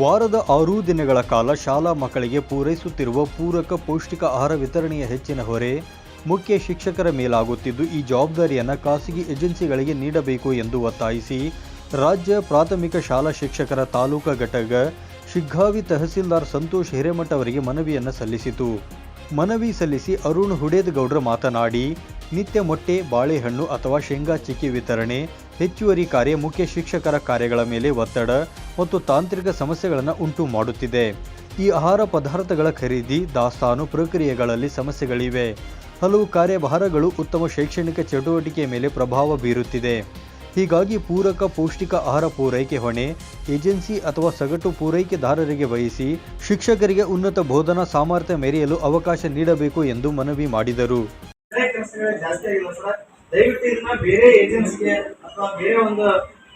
ವಾರದ ಆರು ದಿನಗಳ ಕಾಲ ಶಾಲಾ ಮಕ್ಕಳಿಗೆ ಪೂರೈಸುತ್ತಿರುವ ಪೂರಕ ಪೌಷ್ಟಿಕ ಆಹಾರ ವಿತರಣೆಯ ಹೆಚ್ಚಿನ ಹೊರೆ ಮುಖ್ಯ ಶಿಕ್ಷಕರ ಮೇಲಾಗುತ್ತಿದ್ದು, ಈ ಜವಾಬ್ದಾರಿಯನ್ನು ಖಾಸಗಿ ಏಜೆನ್ಸಿಗಳಿಗೆ ನೀಡಬೇಕು ಎಂದು ಒತ್ತಾಯಿಸಿ ರಾಜ್ಯ ಪ್ರಾಥಮಿಕ ಶಾಲಾ ಶಿಕ್ಷಕರ ತಾಲೂಕಾ ಘಟಕ ಶಿಗ್ಗಾವಿ ತಹಸೀಲ್ದಾರ್ ಸಂತೋಷ್ ಹಿರೇಮಠ ಅವರಿಗೆ ಮನವಿಯನ್ನು ಸಲ್ಲಿಸಿತು. ಮನವಿ ಸಲ್ಲಿಸಿ ಅರುಣ್ ಹುಡೇದಗೌಡ್ರ ಮಾತನಾಡಿ ನಿತ್ಯ ಮೊಟ್ಟೆ, ಬಾಳೆಹಣ್ಣು ಅಥವಾ ಶೇಂಗಾ ಚಿಕ್ಕಿ ವಿತರಣೆ, ಹೆಚ್ಚುವರಿ ಕಾರ್ಯ ಮುಖ್ಯ ಶಿಕ್ಷಕರ ಕಾರ್ಯಗಳ ಮೇಲೆ ಒತ್ತಡ ಮತ್ತು ತಾಂತ್ರಿಕ ಸಮಸ್ಯೆಗಳನ್ನು ಉಂಟು ಮಾಡುತ್ತಿದೆ. ಈ ಆಹಾರ ಪದಾರ್ಥಗಳ ಖರೀದಿ, ದಾಸ್ತಾನು ಪ್ರಕ್ರಿಯೆಗಳಲ್ಲಿ ಸಮಸ್ಯೆಗಳಿವೆ. ಹಲವು ಕಾರ್ಯಭಾರಗಳು ಉತ್ತಮ ಶೈಕ್ಷಣಿಕ ಚಟುವಟಿಕೆಯ ಮೇಲೆ ಪ್ರಭಾವ ಬೀರುತ್ತಿದೆ. ಹೀಗಾಗಿ ಪೂರಕ ಪೌಷ್ಟಿಕ ಆಹಾರ ಪೂರೈಕೆ ಹೊಣೆ, ಏಜೆನ್ಸಿ ಅಥವಾ ಸಗಟು ಪೂರೈಕೆದಾರರಿಗೆ ವಹಿಸಿ ಶಿಕ್ಷಕರಿಗೆ ಉನ್ನತ ಬೋಧನಾ ಸಾಮರ್ಥ್ಯ ಮೆರೆಯಲು ಅವಕಾಶ ನೀಡಬೇಕು ಎಂದು ಮನವಿ ಮಾಡಿದರು. ಬೇರೆ ಕೆಲಸಗಳೇ ಜಾಸ್ತಿ ಆಗಿಲ್ಲ ಸರ್. ದಯವಿಟ್ಟು ಇದನ್ನ ಬೇರೆ ಏಜೆನ್ಸಿಗೆ ಅಥವಾ ಬೇರೆ ಒಂದು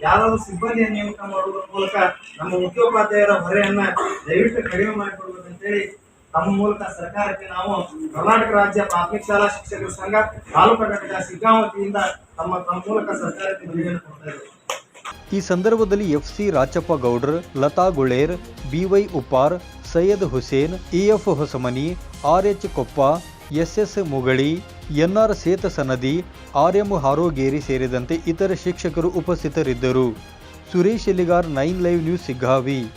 ಯಾರಾದ್ರೂ ಸಿಬ್ಬಂದಿಯ ನೇಮಕ ಮಾಡುವುದರ ಮೂಲಕ ನಮ್ಮ ಮುಖ್ಯೋಪಾಧ್ಯಾಯರ ಹೊರೆಯನ್ನ ದಯವಿಟ್ಟು ಕಡಿಮೆ ಮಾಡಿಕೊಡ್ಬೇಕಂತೇಳಿ ತಮ್ಮ ಮೂಲಕ ಸರ್ಕಾರಕ್ಕೆ ನಾವು ಕರ್ನಾಟಕ ರಾಜ್ಯ ಪ್ರಾಥಮಿಕ ಶಾಲಾ ಶಿಕ್ಷಕರ ಸಂಘ, ತಾಲೂಕು ಘಟಕ ಸಿಗ್ಗಾವತಿಯಿಂದ ತಮ್ಮ ತಮ್ಮ ಮೂಲಕ ಸರ್ಕಾರಕ್ಕೆ ಮನವಿಯನ್ನು ಕೊಡ್ತಾ ಇದ್ದೇವೆ. ಈ ಸಂದರ್ಭದಲ್ಲಿ FC Rachappa Gowdar, Latha Guler BY Uppar, Syed Hussain EF Hosamani RH Koppa SS Mugali, NR Setha Sanadi, RM Harogeri ಸೇರಿದಂತೆ ಇತರ ಶಿಕ್ಷಕರು ಉಪಸ್ಥಿತರಿದ್ದರು. Suresh Eligar nine live news Shiggavi.